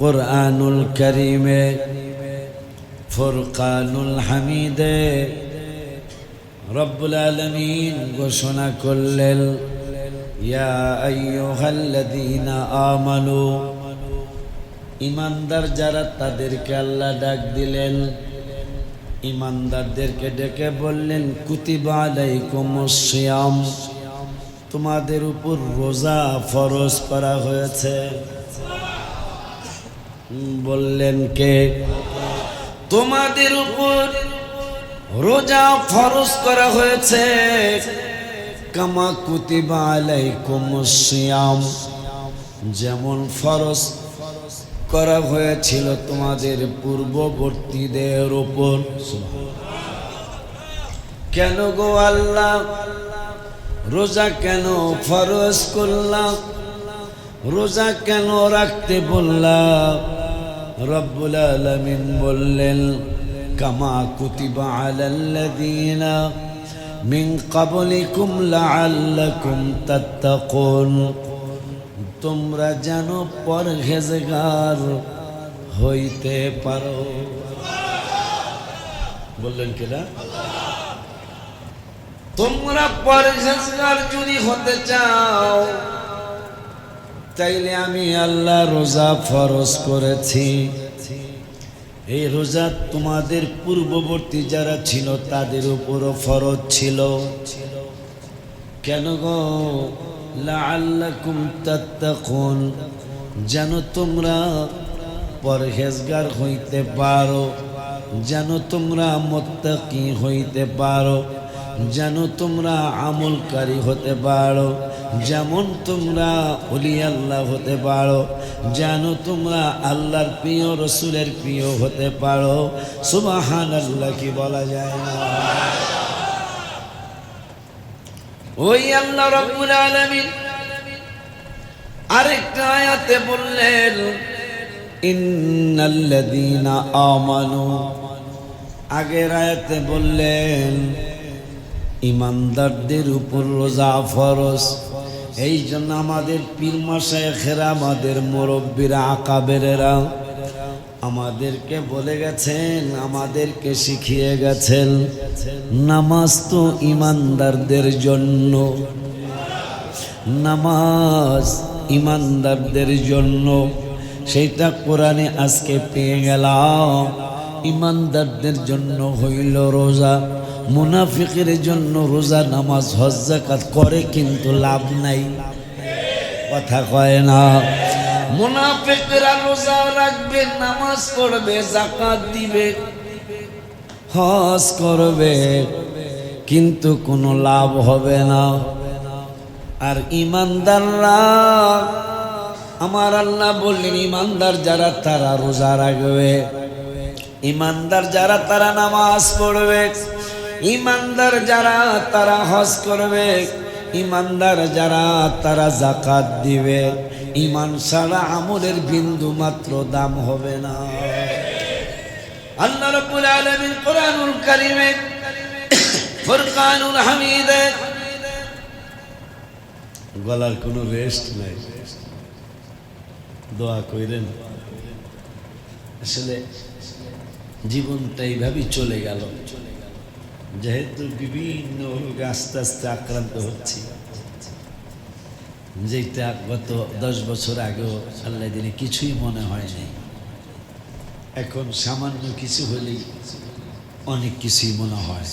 কোরআনুল করিমে, ফুরকানুল হামিদে। রব্বুল আলমিন ঘোষণা করলেন, ইয়া আইয়ুহাল্লাযীনা আমানু ইমানদার যারা তাদেরকে আল্লাহ ডাক দিলেন ইমানদারদেরকে ডেকে বললেন, কুতিবা আলাইকুমুস তোমাদের উপর রোজা ফরজ করা হয়েছে। বললেন কে? তোমাদের উপর রোজা ফরজ করা হয়েছে। কামা কুতিবা আলাইকুমুস সিয়াম। যেমন ফরজ করা হয়েছিল তোমাদের পূর্ববর্তীদের উপর। কেন গো আল্লাহ? রোজা কেন ফরজ করলাম? রোজা কেন রাখতে বললাম? রব্বুল আলামিন বললেন কামা কুতিবা আলাল্লাযীনা মিন ক্বাবলিকুম লাআল্লাকুম তাত্তাকুন তোমরা যেন পরহেজগার হইতে পারো। বললেন কিনা তোমরা পরহেজগার যদি হতে চাও তাইলে আমি আল্লাহ রোজা ফরজ করেছি। এই রোজা তোমাদের পূর্ববর্তী যারা ছিল, তাদের উপরও ফরজ ছিল। কেন গো? লাআল্লাকুম তাত্তাকুন, যেন তোমরা পরহেজগার হইতে পারো, যেন তোমরা মোত্তাকি হইতে পারো, যেন তোমরা আমলকারী হতে পারো। যেমন তোমরা অলি আল্লাহ হতে পারো, যেন তোমরা আল্লাহর প্রিয়, রসুলের প্রিয় হতে পারো। সুবাহান আল্লাহ কি বলা যায় না? ওই আল্লাহ রব্বুল আলামিন আরেকটা আয়াতে বললেন, ইন্নাল্লাযীনা আমানু। আগের আয়াতে বললেন, ইমানদারদের উপর রোজা ফরজ। এই জন্য আমাদের পীর মাসায়েখেরা আমাদের মুরব্বীরা, আকাবেরেরা আমাদেরকে বলে গেছেন, আমাদেরকে শিখিয়ে গেছেন, নামাজ তো ইমানদারদের জন্য। নামাজ ইমানদারদের জন্য। সেইটা কোরআনে আজকে পেয়ে গেলাম। ইমানদারদের জন্য হইল রোজা। মুনাফিকের জন্য রোজা, নামাজ, হজ জাকাত করে কিন্তু লাভ নাই। কথা কয় না। মুনাফিকরা রোজা রাখবে, নামাজ পড়বে জাকাত দিবে, হজ করবে, কিন্তু কোনো লাভ হবে না। আর ইমানদাররা, আমার আল্লাহ বললেন, ইমানদার যারা তারা রোজা রাখবে, ইমানদার যারা তারা নামাজ পড়বে। ইমানদার যারা, তারা হজ করবে। ইমানদার যারা, তারা জাকাত দিবে। ইমান ছাড়া আমলের বিন্দু মাত্র দাম হবে না। আল্লাহ রাব্বুল আলামিন কোরআনুল কারীমে ফুরকানুল হামিদে গলার কোনো রেস্ট নাই। দোয়া কইরেন। আসলে জীবনটা এইভাবেই চলে গেল। যেহেতু বিভিন্ন রোগে আস্তে আস্তে আক্রান্ত হচ্ছি, যেটা গত দশ বছর আগেও আল্লাহ দিনে কিছুই মনে হয়নি। এখন সামান্য কিছু হলেই অনেক কিছুই মনে হয়।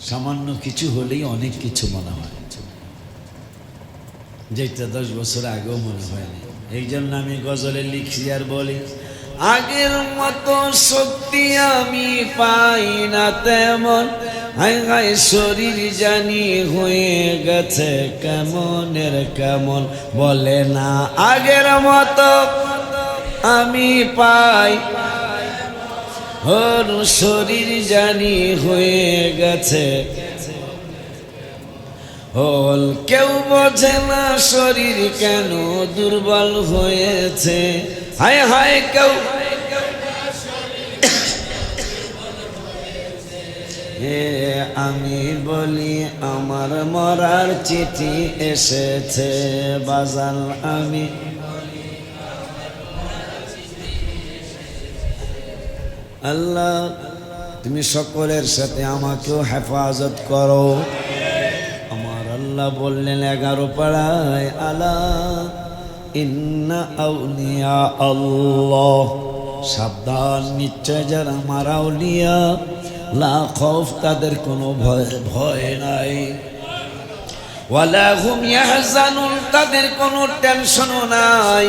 সামান্য কিছু হলেই অনেক কিছু মনে হয়। যেটা দশ বছর আগেও মনে হয়নি। এই জন্য আমি গজলে লিখছি আর বলি আগের মতো শক্তি আমি পাই না তেমন। শরীর জানি হয়ে গেছে কেমনের কেমন। বলে না আগের মতো আমি পাই। ওর শরীর জানি হয়ে গেছে হল কেউ বোঝে না শরীর কেন দুর্বল হয়েছে। হায় হায় কেউ হে আমি বলি, আমার মরার চিঠি এসেছে। বাজাল আমি আল্লাহ, তুমি সকলের সাথে আমাকেও হেফাজত করো। আমার আল্লাহ বললেন, এগারো পাড়ায় আলা, ইন্না আউলিয়া আল্লাহ। সাবধান, নিশ্চয় যারা আমার আউলিয়া লা খৌফ তাদের কোনো ভয় ভয় নাই। ওয়ালা হুম ইয়াহজানুন, তাদের কোনো টেনশনও নাই,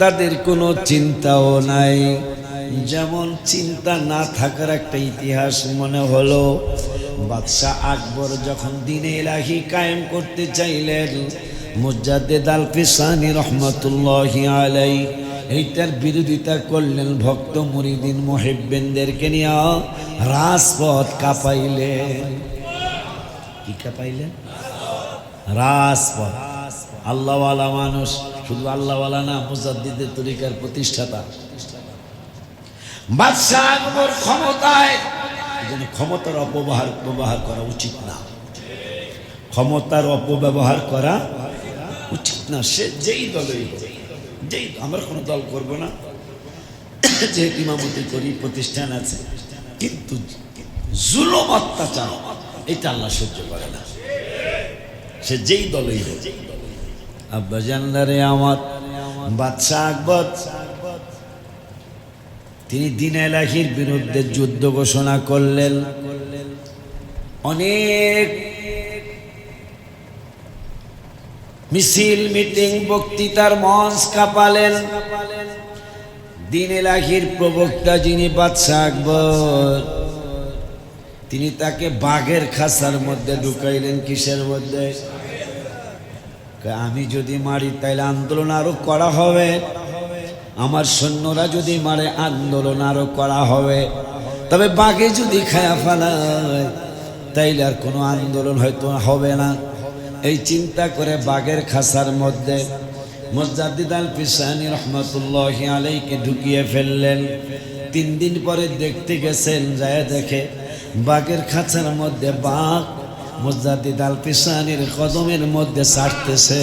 তাদের কোনো চিন্তাও নাই। যেমন চিন্তা না থাকার একটা ইতিহাস মনে হলো, বাদশাহ আকবর যখন দিনে এলাহি কায়েম করতে চাইলেন, মুজাদ্দেদ আল ফিসানি রহমতুল্লাহ আলাই এইটার বিরোধিতা করলেন ভক্ত মুরিদিন মোহেব্বেনদেরকে নিয়ে রাজপথ কাঁপাইলেন। কি কাঁপাইলেন? রাজপথ। আল্লাহওয়ালা মানুষ, শুধু আল্লাহওয়ালা না, মুজাদ্দিদের তরিকার প্রতিষ্ঠাতা। বাদশাহ ক্ষমতায়, যেন ক্ষমতার অপব্যবহার, ব্যবহার করা উচিত না। ক্ষমতার অপব্যবহার করা উচিত না, সে যেই দলেই যেই আমরা কোনো দল করব না। যেহেতু ইমামতি করি, প্রতিষ্ঠান আছে। কিন্তু জুলম অত্যাচার, এটা আল্লাহ সহ্য করে না। সে যেই দলেই হোক। আব্বা জানলারে আমার, বাদশাহ আকবর। তিনি দিন এলাহির বিরুদ্ধে যুদ্ধ ঘোষণা করলেন। অনেক মিছিল, মিটিং, বক্তৃতার মঞ্চ কাঁপালেন। দিন এলাহির প্রবক্তা যিনি বাদশাহ আকবর, তিনি তাকে বাঘের খাসার মধ্যে ঢুকাইলেন কিসের মধ্যে? আমি যদি মারি, তাইলে আন্দোলন আরও করা হবে। আমার সৈন্যরা যদি মারে, আন্দোলন আরও করা হবে। তবে বাঘে যদি খায়া ফেলায়, তাইলে আর কোনো আন্দোলন হয়তো হবে না। এই চিন্তা করে বাঘের খাসার মধ্যে মসজাদিদ আল পিসানি রহমতুল্লাহ আলাইকে ঢুকিয়ে ফেললেন। তিন দিন পরে দেখতে গেছেন, যায় দেখে বাঘের খাঁচার মধ্যে বাঘ মসজাদিদ আল পিসানির কদমের মধ্যে ছাড়তেছে।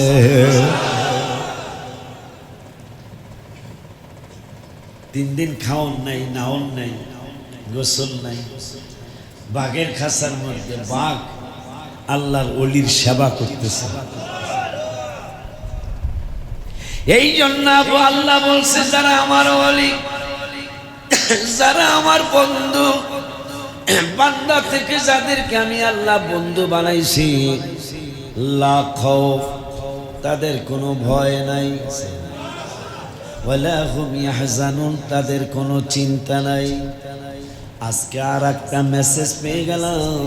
তিন দিন খাওন নাই, নাওন নাই, গোসল নাই। বাঘের খাসার মধ্যে বাঘ আল্লাহর অলির সেবা করতেছে। এই জন্য আল্লাহ বলছে, যারা আমার অলি যারা আমার বন্ধু, বান্দা থেকে যাদেরকে আমি আল্লাহ বন্ধু বানাইছি, লাখ, তাদের কোনো ভয় নাই। তাদের কোনো চিন্তা নাই। আজকে আর একটা মেসেজ পেয়ে গেলাম।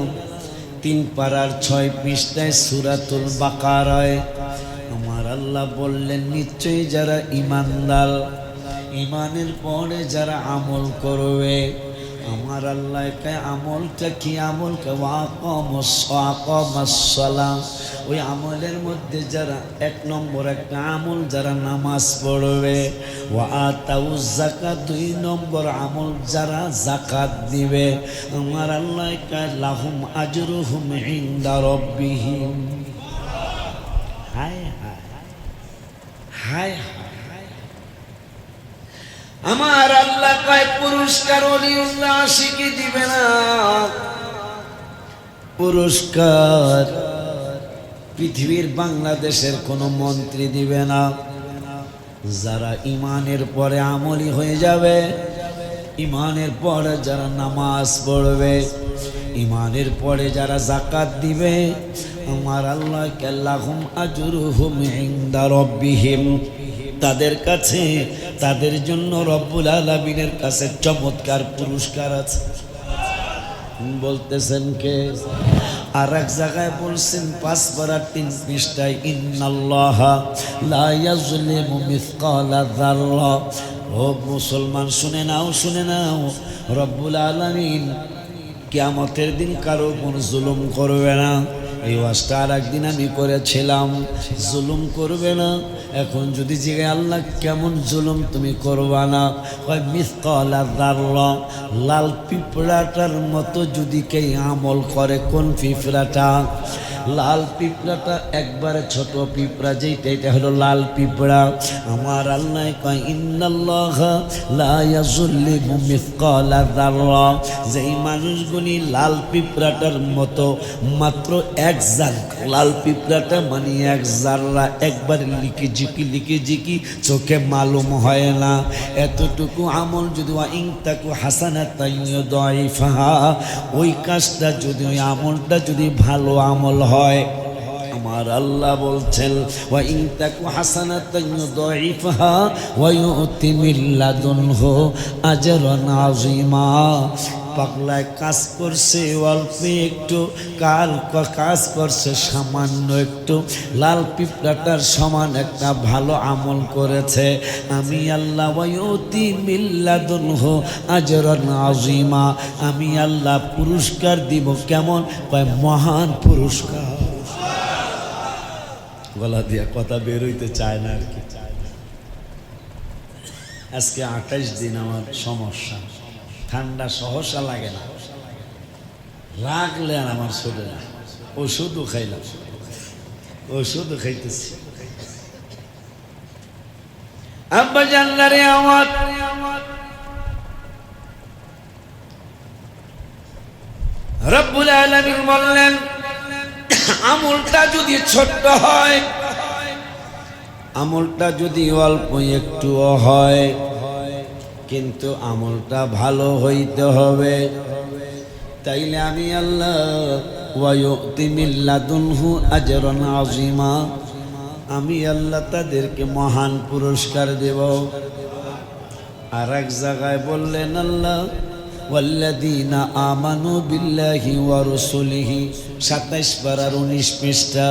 তিন পাড়ার ছয় পৃষ্ঠায় সুরাতুল বাকারায়। আমার আল্লাহ বললেন, নিশ্চয়ই যারা ইমানদার ইমানের পরে যারা আমল করবে, আমার আল্লাহ কে আমলটা কি আমল? আমলকে ওই আমলের মধ্যে যারা এক নম্বর, একটা আমল যারা নামাজ পড়বে, ওয়া তাউ জাকাত দুই নম্বর আমল যারা জাকাত দিবে। আমার আল্লাহ লাহুম আজরুহুম ইনদা রব্বিহিম। হায় হায় হায় হায় আমার আল্লাহ কয়, পুরস্কার অলিউল্লাহ আশিকি দিবে না। পুরস্কার পৃথিবীর বাংলাদেশের কোনো মন্ত্রী দিবে না। যারা ইমানের পরে আমলি হয়ে যাবে ইমানের পরে যারা নামাজ পড়বে ইমানের পরে যারা জাকাত দিবে, আমার আল্লাহ কেল্লাহুম আজরুহুম ইনদা রব্বিহিম। তাদের কাছে, তাদের জন্য রব্বুল আলামিনের কাছে চমৎকার পুরস্কার আছে। বলতেছেন কে? আর এক জায়গায় বলছেন, পাঁচ বারা তিন পৃষ্ঠায়, ইন্নাল্লাহ ও মুসলমান, শুনে নাও শুনে নাও। রব্বুল আলামিন কিয়ামতের দিন কারও কোন জুলুম করবে না। এই ওয়াজটা আর একদিন আমি করেছিলাম। জুলুম করবে না। এখন যদি জিগে আল্লাহ কেমন জুলুম তুমি করবা না? হয় মিসকালা দাররা, লাল পিঁপড়াটার মতো যদি কে আমল করে, কোন পিঁপড়াটা? লাল পিঁপড়াটা একবারে ছোট পিঁপড়া, যেইটা, এটা হলো লাল পিঁপড়া। আমার আল্লাহ কয়, ইন্নাল্লাহ লা ইয়াযুল্লিমু মিসকালা যাররা যেই মানুষগুলি লাল পিঁপড়াটার মতো, মাত্র এক জার, লাল পিঁপড়াটা মানে এক জাররা, একবার লিখি ঝিকি লিখি ঝিকি চোখে মালুম হয় না। এতটুকু আমল যদি ইং তাকু হাসানা তাই দয়ফাহা ওই কাজটা যদি, ওই আমলটা যদি ভালো আমল হয়। আমার আল্লাহ বলছেন, ওয়া ইন তাকু হাসানাতান ইউদাইফহা, ওয়া ইউতি মিন লাদুনহু আজরান আযীমা। পাগলায় কাজ করছে, অল্প একটু কাল কাজ করছে, সামান্য একটু। লাল পিঁপড়াটার সমান একটা ভালো আমল করেছে। আমি আল্লাহ ওয়তি মিল্লাদুনহু আজরান আজিমা আমি আল্লাহ পুরস্কার দিব কেমন? মহান পুরস্কার। গলা দিয়া কথা বেরোইতে চায় না আর কি। আজকে আঠাইশ দিন আমার সমস্যা। ঠান্ডা সহসা লাগে না। রাগলে আর আমার না। ওষুধও খাইলাম। ওষুধও খাইতেছি। আব্বা জানলারে আমার। রব্বুল আলামিন বললেন, আমলটা যদি ছোট্ট হয়, আমলটা যদি অল্প একটুও হয় কিন্তু আমলটা ভালো হইতে হবে। তাইলে আমি আল্লাহ আজরান আমি আল্লাহ তাদেরকে মহান পুরস্কার দেব। আর এক জায়গায় বললেন আল্লাহ আমানু বিল্লাহি ওয়া রাসূলিহি 27 পারার 19 পৃষ্ঠা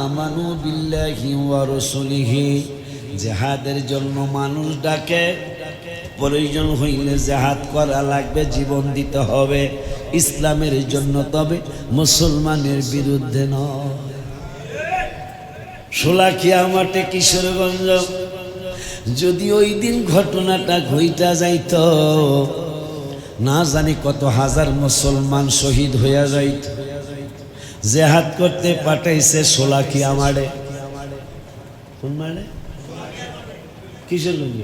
আমানু বিল্লাহি ওয়া রাসূলিহি জিহাদের জন্য মানুষ ডাকে। প্রয়োজন হইলে জেহাদ করা লাগবে, জীবন দিতে হবে। ইসলামের জন্য তবে মুসলমানের বিরুদ্ধে নয়। সোলাখিয়া মাঠে কিশোরগঞ্জ, যদি ওই দিন ঘটনাটা ঘইটা যাইত, না জানি কত হাজার মুসলমান শহীদ হইয়া যাইত। জেহাদ করতে পাঠাইছে সোলাখিয়া মারে কোন কিশোরগঞ্জ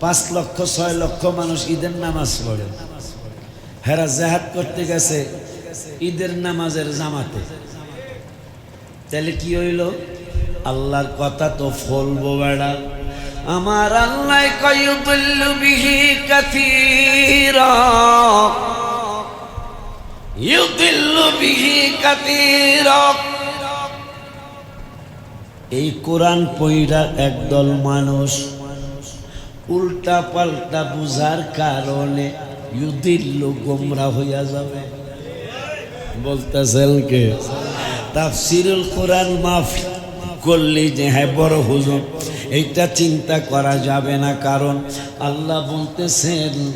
পাঁচ লক্ষ, ছয় লক্ষ মানুষ ঈদের নামাজ পড়ে। হেরা জেহাদ করতে গেছে ঈদের নামাজের জামাতে। তাহলে কি হইল? আল্লাহর কথা তো ফলবো বেড়া। আমার আল্লাহ কয়ুদুল্লু বিহি কাথীরা। ইউদিল্লু বিহি কাথীরা। এই কোরআন পইরা একদল মানুষ। উল্টা পাল্টা বুঝার কারণে ইউদিল্লু গোমরা হইয়া যাবে। বলতেছেন কে? তাফসিরুল কোরআন মাফ করলে যে হ্যাঁ বড় হুজুর, এইটা চিন্তা করা যাবে না। কারণ আল্লাহ বলতেছেন,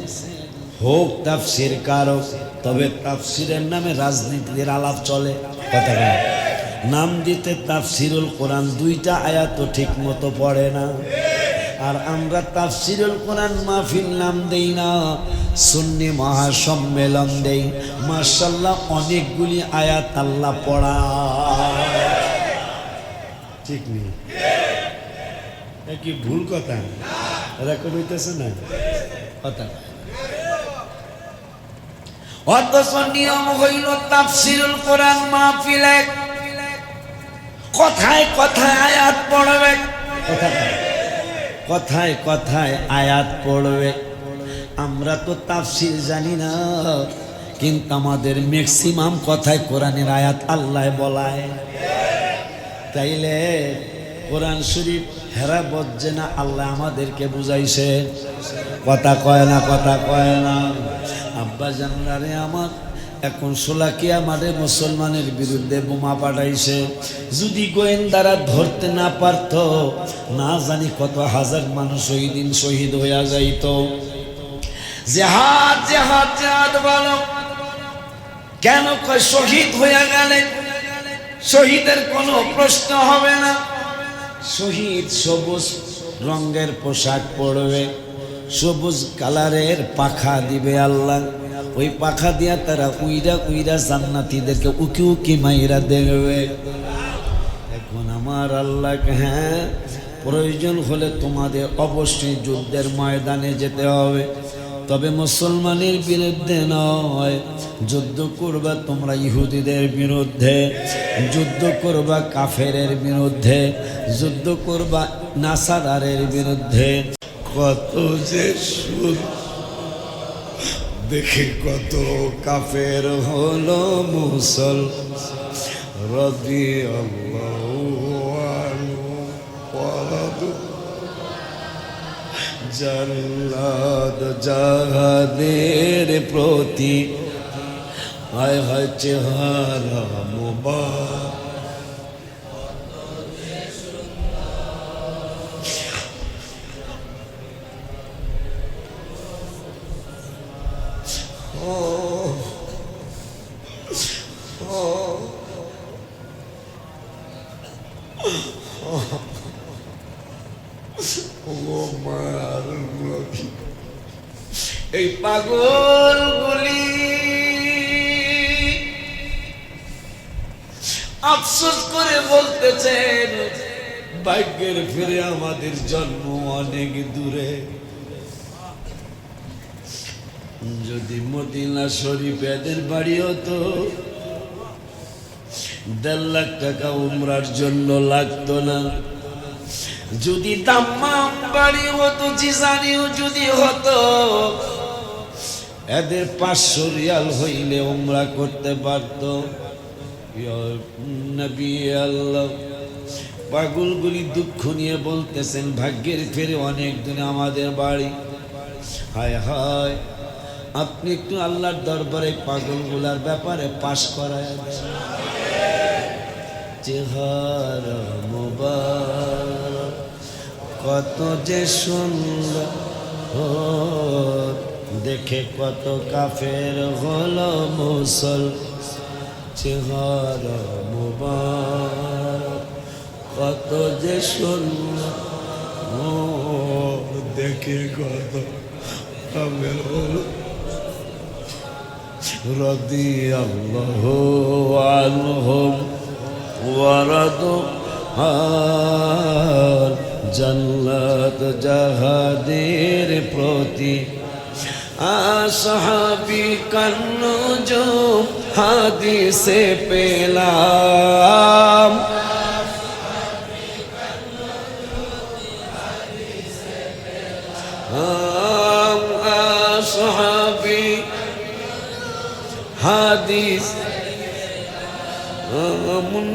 হোক তাফসির কারক, তবে তাফসিরের নামে রাজনীতির আলাপ চলে। কথা। নাম দিতে তাফসিরুল কোরআন দুইটা আয়াত ঠিক মতো পড়ে না। আর আমরা তাফসিরুল কোরআন মাহফিল নাম দেই না, সুন্নি মহাসম্মেলন দেই। মার্শাল্লাহ অনেকগুলি আয়াত আল্লাহ পড়া ঠিক নেই? কি ভুল কথা? রেকর্ড হইতেছে না? কথা অথচ নিয়ম হইল তাফসিরুল কোরআন মাহফিলে কথায় কথায় আয়াত পড়বে। কথায় কথায় আয়াত পড়বে। আমরা তো তাফসির জানি না, কিন্তু আমাদের ম্যাক্সিমাম কথায় কোরআনের আয়াত আল্লাহ বলায়। তাইলে কোরআন শরীফ হেরা বজ্জে না আল্লাহ আমাদেরকে বুঝাইছে। কথা কয় না, কথা কয় না। আব্বা জানলারে আমার এখন সোলাকিয়া মাঠে মুসলমানের বিরুদ্ধে বোমা পাঠাইছে? যদি গোয়েন্দারা ধরতে না পারত, না জানি কত হাজার মানুষ ওই দিন শহীদ হইয়া যাইত। জেহাদ জেহাদ জেহাদ বলো। কেন কয় শহীদ হইয়া গেলে? শহীদের কোনো প্রশ্ন হবে না। শহীদ সবুজ রঙের পোশাক পরবে, সবুজ কালারের পাখা দিবে আল্লাহ। ওই পাখা দিয়া তারা উইরা উইরা জান্নাতীদেরকে উকি উকি মাইরা দেখবে এখন আমার আল্লাহকে হ্যাঁ প্রয়োজন হলে তোমাদের অবশ্যই যুদ্ধের ময়দানে যেতে হবে। তবে মুসলমানের বিরুদ্ধে নয়, যুদ্ধ করবা তোমরা ইহুদিদের বিরুদ্ধে, যুদ্ধ করবা কাফেরের বিরুদ্ধে, যুদ্ধ করবা নাসাদারের বিরুদ্ধে। কত যে সুদ দেখে কত কাফের হলো মুসল রবি জাল্লাদ জাহাদের প্রতি। হায় হায় চেহারা মুবারক। এই পাগলগুলি আফসোস করে বলতেছেন ভাগ্যের ফিরে আমাদের জন্ম অনেক দূরে। যদি মদিনা শরীফ এদের বাড়ি হতো, দেড় লাখ টাকা উমরার জন্য লাগতো না। যদি দাম্মাম বাড়ি হতো, জিজানিও যদি হতো, এদের পাঁচশো রিয়াল হইলে উমরা করতে পারত। পাগলগুলি দুঃখ নিয়ে বলতেছেন, ভাগ্যের ফেরে অনেক দিনে আমাদের বাড়ি। হায় হায়। আপনি একটু আল্লাহর দরবারে পাগলগুলার ব্যাপারে পাশ করায় চেহারা মোবারক, কত যে সুন্দর দেখে কত কাফের হলো মুসল। চেহারা মোবারক, কত যে সুন্দর দেখে কত কাফের হলো رضي الله عنهم ورضوا عن জান্নাত জাহাদের প্রতি আসহাবি কান্নজ হাদিসে পেলাম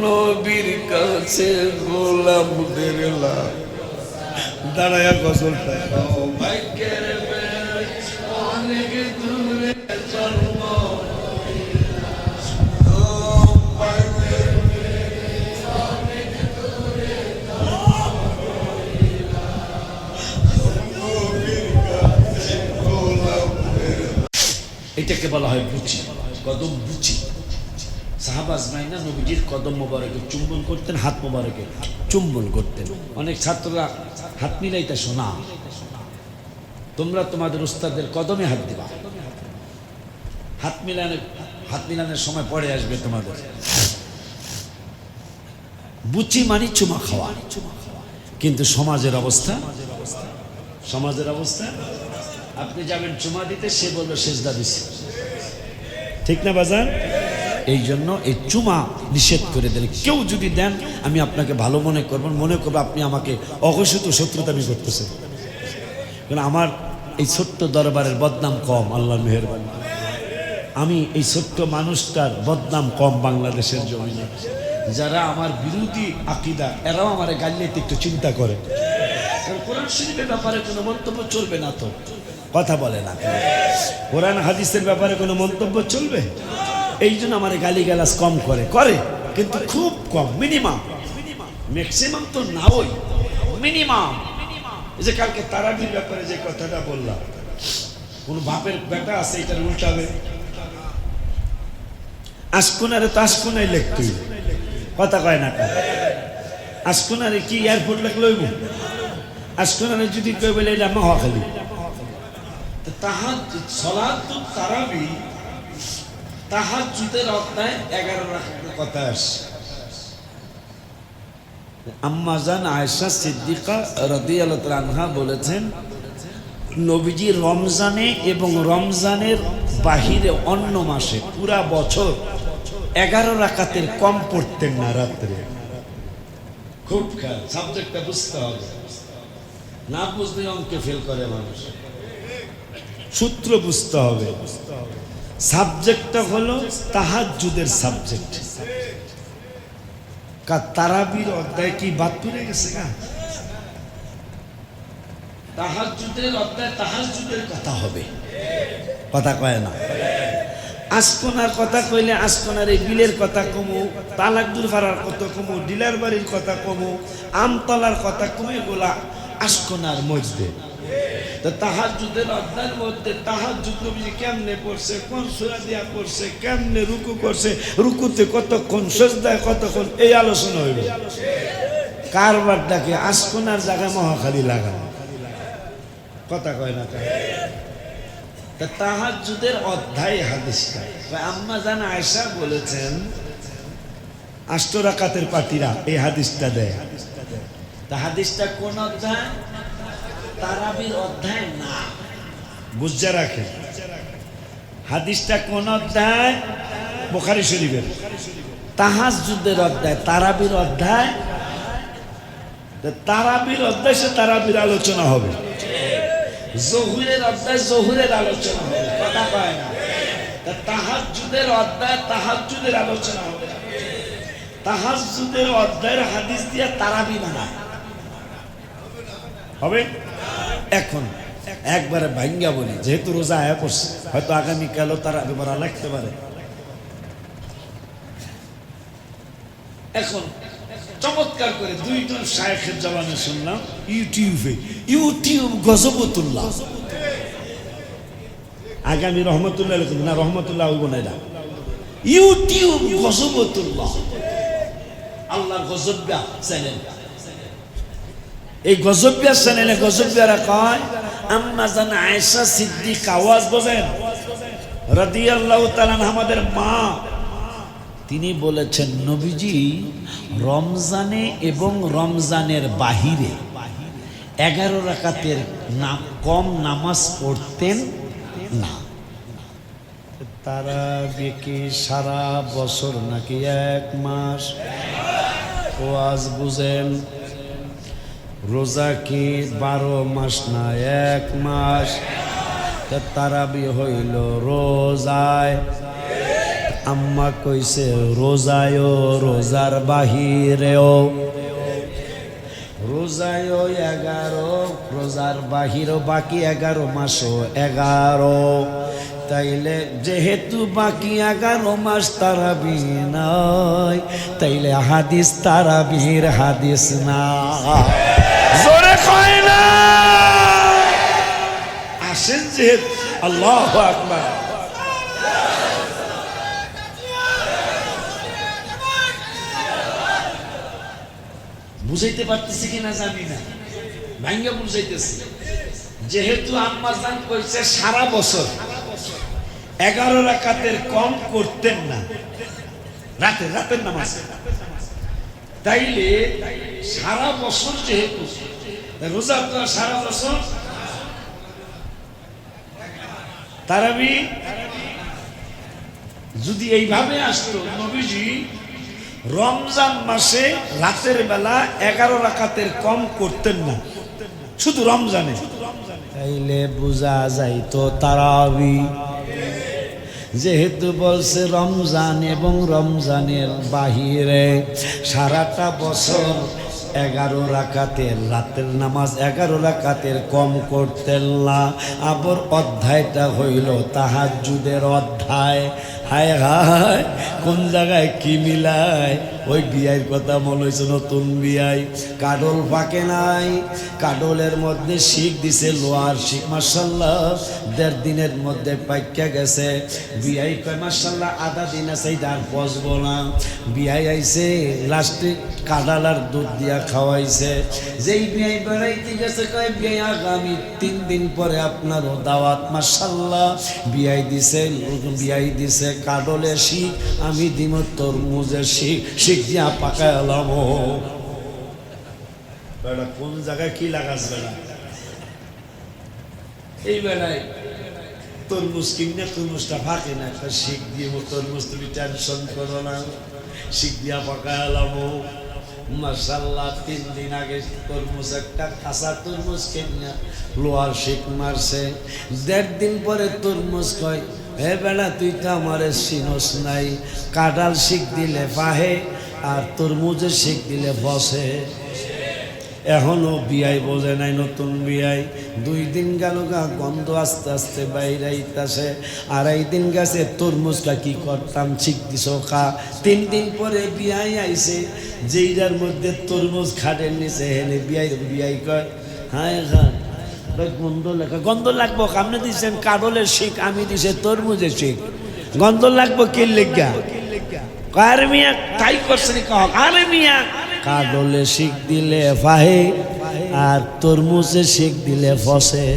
নবীর কাছে গোলামদের লাভ। দাঁড়ায়া গজলটা। ভাগ্যের অনেক দূরে জন্ম এটাকে বলা হয় বুচি, কদম বুচি। সাহাবাজ মাইনা নবীজির কদম মোবারকে, চুম্বন করতেন, হাত মোবারকে, চুম্বন করতেন। অনেক ছাত্ররা হাত মিলাইতে শোনা তোমরা তোমাদের উস্তাদের কদমে হাত দিবা। হাত মিলানের হাত মিলানের সময় পরে আসবে তোমাদের। বুচি মানি চুমা খাওয়া। কিন্তু সমাজের অবস্থা সমাজের অবস্থা, আপনি যাবেন চুমা দিতে, সে বলবে, সেজদা দিছে। ঠিক না বাজার এই জন্য এই চুমা নিষেধ করে দিলে। কেউ যদি দেন, আমি আপনাকে ভালো মনে করবেন মনে করব আপনি আমাকে অঘোষিত শত্রুতামি করতেছেন কারণ আমার এই ছোট্ট দরবারের বদনাম কম আল্লাহ মেহরবানি। আমি এই ছোট্ট মানুষটার বদনাম কম বাংলাদেশের জমিনে। যারা আমার বিরোধী আকিদা, এরাও আমার গালিতে একটু চিন্তা করে। কোরআন শরীফের ব্যাপারে কোনো মন্তব্য চলবে না তো। কথা বলে না। কোরআন হাদিসের ব্যাপারে কোনো মন্তব্য চলবে? এই জন্য আমার গালি গালাস কম করে করে, কিন্তু খুব কম মিনিমাম ম্যাক্সিমাম তো নাওই মিনিমাম এই যে কালকে তারাবির ব্যাপারে যে কথাটা বললাম, কোন বাপের বেটা আছে, এটার উল্টাবে আশকুনারে তো আশকুনাই লেখতুই কথা কয় না কথা আশকুনারে কি এয়ারপোর্ট লেখ লইব? আশকুনারে যদি কই বলে এটা মহাখালী। তাহাজ্জুদ সলাতুত তারাবি তাহাজ্জুদের অধ্যায় এগারো রাখার কথা আসে আম্মাজান আয়েশা সিদ্দিকা রাদিয়াল্লাহু তাআলা আনহা বলেছেন, নবীজি রমজানে এবং রমজানের বাহিরে অন্য মাসে পুরা বছর এগারো রাকাতের কম পড়তেন না রাত্রে। খুব খেয়াল, সাবজেক্টটা বুঝতে হবে। না বুঝলে অঙ্কে ফেল করে মানুষ। সূত্র বুঝতে হবে বুঝতে হবে। সাবজেক্টটা হলো তাহাজ্জুদের সাবজেক্ট কা তারাবির অধ্যায় কি বাদ পড়ে গেছে না? তাহাজ্জুদের অধ্যায় তাহাজ্জুদের কথা হবে। কথা কয় না। আসকোনার কথা কইলে আসকোনার এই বিলের কথা কমু, তালাক দূর কথা কমু, ডিলার বাড়ির কথা কমু, আমতলার কথা কমে গোলা আসকোনার মধ্যে তো তাহাজুদের অধ্যায়ের মধ্যে তাহাজুদ নবীজি কেমনে পড়ছে, কোন সুরা দিয়া পড়ছে, কেমনে রুকু করছে, রুকুতে কতক্ষণ সজদায় কতক্ষণ এই আলোচনা হইল। কারবারটাকে আসকোনার জায়গায় মহাখালী লাগা কথা কয় না অধ্যায় হাদিসটা। আম্মা জান আয়সা বলেছেন আষ্টরাকাতের পাটিরা এই হাদিসটা দেয়। তা হাদিসটা কোন অধ্যায়? তারাবির অধ্যায় না। বুঝে রাখে। হাদিসটা কোন অধ্যায়? বোখারি শরীফের। তাহাজুদের অধ্যায় তারাবির অধ্যায়। তারাবির অধ্যায় তারাবির আলোচনা হবে। জহুরের অধ্যায় জহুরের আলোচনা হবে কথা কয় না। তা তাহাজ্জুদের অধ্যায় তাহাজ্জুদের আলোচনা হবে। তাহাজ্জুদের অধ্যায়ের হাদিস দিয়ে তারাবি বানায়। হবে? এখন একবারে ভাঙ্গা বলি, যেহেতু রোজা আয়া করছে, হয়তো আগামীকালও তারা বিবরা লাগতে পারে। এখন চমৎকার করে দুইজন শায়েখের জবানে শুনলাম, ইউটিউবে, ইউটিউব গজবতুল্লাহ। আগামী রহমতুল্লাহ লিখুন, না, রহমতুল্লাহ হইব না ইউটিউব গজবতুল্লাহ। আল্লাহ গজব্যা চ্যানেল এই গজব্যা চ্যানেলে গজব্যারা কয়, আম্মা জান আয়েশা সিদ্দিক আওয়াজ বোঝেন? রাদিয়াল্লাহু তাআলা আমাদের মা, তিনি বলেছেন, নবীজি, রমজানে এবং রমজানের বাহিরে এগারো রাকাতের নাম কম নামাজ পড়তেন না। তারা কি সারা বছর নাকি এক মাস? ওয়াজ বুঝেন রোজা কি বারো মাস না এক মাস? তারাবি হইল রোজায়। আম্মা কইছে রোজায়ও রোজার বাহিরেও। রোজায়ও এগারো, রোজার বাহিরও বাকি এগারো মাসও এগারো। তাইলে যেহেতু বাকি এগারো মাস তারাবি নয় তাইলে হাদিস তারাবির হাদিস না যেহেতু আল্লাহ আকবার। বুঝাইতে পারতেছি কিনা জানি না। ভাঙ্গা বুঝাইতেছি। যেহেতু আম্মার জান কইছে সারা বছর এগারো রাকাতের কম করতেন না। রাতের রাতের নামাজ। তাইলে সারা বছর যেহেতু, রোজা তো সারা বছর তারাবি, যদি এইভাবে আসতো, নবীজি, রমজান মাসে রাতের বেলা এগারো রাকাতের কম করতেন না। শুধু রমজানে। তাইলে বোঝা যাইতো তারাবি। যেহেতু বলছে রমজান এবং রমজানের বাহিরে সারাটা বছর এগারো রাকাতের রাতের নামাজ, এগারো রাকাতের কম করতেন না। আবার অধ্যায়টা হইল তাহার যুদের অধ্যায়। হায় হায়, কোন জায়গায় কি মিলায় ওই বিয়ার কথা মনে হয়েছে নতুন বিয়াই কাডল পাকে নাই, কাডলের মধ্যে শিখ দিছে লোয়ার শিখ মার্শাল্লাহ দেড় দিনের মধ্যে পাইকা গেছে। বিয়াই কয় মার্শাল্লাহ আধা দিন আছে আর বসবো না। বিয়াই আইছে, লাস্টে কাডাল আর দুধ দিয়া খাওয়াইছে। যেই বিয়াই বেড়াইতে গেছে, কয় বিয়াই আগামী তিন দিন পরে আপনারও দাওয়াত মার্শাল্লাহ বিয়াই দিছে বিয়াই দিছে কাডলে শিখ আমি দিম তরমুজে শিখ শিখ দিয়া পাকায় এলাম বেড়া কোন জায়গায় কি লাগাস বেড়া? এই বেড়ায়। তরমুজ কিনে তরমুজটা ফাঁকে না একটা শিখ দিয়ে তরমুজ তুমি টেনশন করো না। শিখ দিয়া পাকায় এলাম মাসাল্লাহ তিন দিন আগে তরমুজ একটা কাঁচা তরমুজ কিনে লোহার শিখ মারছে। দেড় দিন পরে তরমুজ কয় হে বেড়া, তুই তো আমারে সিনস নাই। কাঁঠাল শিখ দিলে পাহে আর তরমুজের শিখ দিলে বসে। এখনও বিয়াই বোঝে নাই নতুন বিয়াই। দুই দিন গেল গা, গন্ধ আস্তে আস্তে বাইরে আইতাছে। আড়াই দিন গেছে, তরমুজটা কি করতাম ঠিক দিছ খা। তিন দিন পরে বিয়াই আইছে। যেইটার মধ্যে তরমুজ খাটের নিচে হেলে বিয়াই বিয়াই কয়, হায় খা গন্ধ লেখা গন্ধ লাগবো আপনি দিচ্ছেন? কাডলের শিখ আমি দিছে তরমুজের শিখ গন্ধ লাগবো কে লেগা? শিখ দিলে তরমুজে শিখ দিলে ফসে।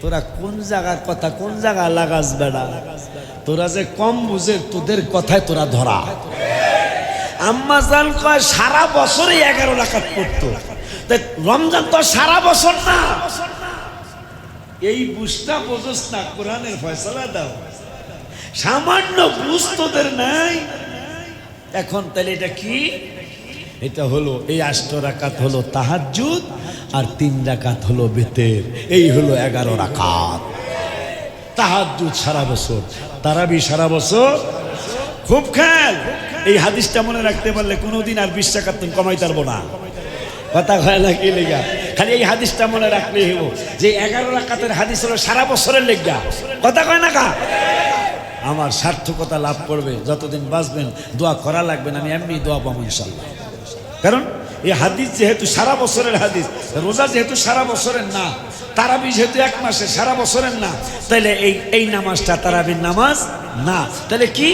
তোরা কোন কথা, কোন লাগাস বেড়া? তোরা যে কম বুঝে তোদের কথায় তোরা ধরা। আম্মা কয়, সারা বছরই এগারো রাখাত পড়তো। রমজান তো সারা বছর না। এই বুঝটা বোঝস না, কোরআনের ফয়সলা দাও। সামান্য বুঝ তোদের নাই। এখন তাহলে এটা কি? এটা হলো, এই আষ্ট রাকাত হলো তাহাজ্জুদ, আর তিন রাকাত হলো বেতের। এই হলো এগারো রাকাত। তাহাজ্জুদ সারা বছর, তারাবি সারা বছর। খুব খেয়াল। এই হাদিসটা মনে রাখতে পারলে কোনোদিন আর বিশ টাকা তুমি কমাইতে পারব না। কথা হয় না কি লেগা? খালি এই হাদিসটা মনে রাখলেই হব যে এগারো রাকাতের হাদিস হলো সারা বছরের লেগা। কথা কয় না কা? আমার সার্থকতা লাভ করবে, যতদিন বাঁচবেন, দোয়া করা লাগবে না, আমি এমনি দোয়া পাবো ইনশাল্লাহ। কারণ এই হাদিস যেহেতু সারা বছরের হাদিস, রোজা যেহেতু সারা বছরের না, তারাবি যেহেতু এক মাসে সারা বছরের না তাহলে এই এই নামাজটা তারাবির নামাজ না। তাহলে কি?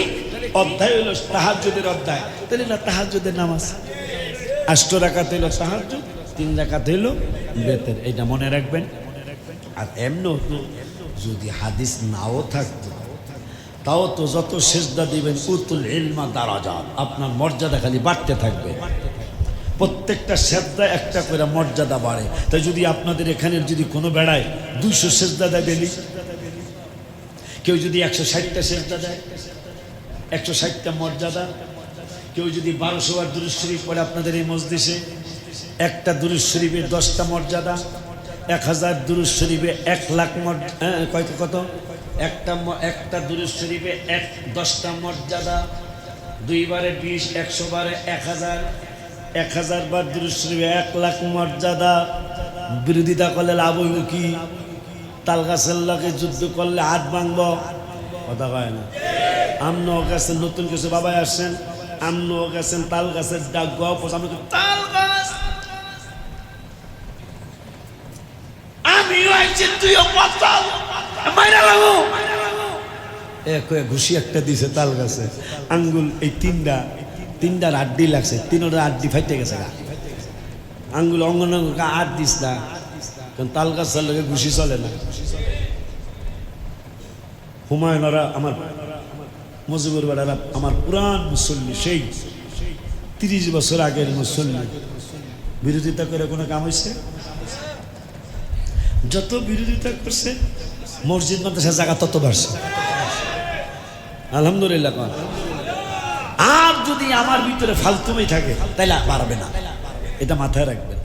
অধ্যায় হলো তাহাজ্জুদের অধ্যায়। তাহলে না তাহাজ্জুদের নামাজ? আষ্ট রাকাত হইল তাহাজ্জুদ তিন রাকাত হইল বেতের। এটা মনে রাখবেন। আর এমন যদি হাদিস নাও থাকতো, তাও তো যত সেজদা দিবেন, উতুল ইলমা দারাজাত আপনার মর্যাদা খালি বাড়তে থাকবে। প্রত্যেকটা সেজদা একটা করে মর্যাদা বাড়ে। তাই যদি আপনাদের এখানের যদি কোনো বেড়ায় দুইশো সেজদা দেয় বেলি কেউ যদি একশো ষাটটা সেজদা দেয়, একশো ষাটটা মর্যাদা কেউ যদি বারোশো বার দুরুজ শরীফ পড়ে আপনাদের এই মসজিষে একটা দুরুজ শরীফের দশটা মর্যাদা, এক হাজার দুরুজ শরীফে এক লাখ কত কত? একটা একটা দুরুজ শরীফে এক, দশটা মর্যাদা, দুইবারে বিশ একশো বারে এক হাজার এক হাজার বার দুরুজ শরীফে এক লাখ মর্যাদা। বিরোধিতা করলে লাভ হইব কি? তাল গাছের লগে যুদ্ধ করলে হাত ভাঙব? কথা কয় না। আমনো গেছেন নতুন কিছু বাবাই আসছেন। আমনো গেছেন তাল গাছের ডাক গপ আমি তাল গাছ। আমিও আইছি তুইও পাতাল মাইরা লাগো এক ঘুষি একটা দিছে তাল গাছে। আঙ্গুল এই তিনটা তিনটার আড্ডি লাগছে তিনটার আড্ডি ফাইটে গেছে গা। আঙ্গুল অঙ্গন আট দিস না। কারণ তাল গাছের লোকে ঘুষি চলে না। হুমায়ুনরা আমার মজিবুর বেড়ারা আমার পুরান মুসল্লি, সেই তিরিশ বছর আগের মুসল্লি। বিরোধিতা করে কোনো কাম হয়েছে যত বিরোধিতা করছে, মসজিদ, মাদ্রাসা জায়গা তত বাড়ছে। আলহামদুলিল্লাহ আর যদি আমার ভিতরে ফালতুমি থাকে তাহলে পারবে না। এটা মাথায় রাখবেন।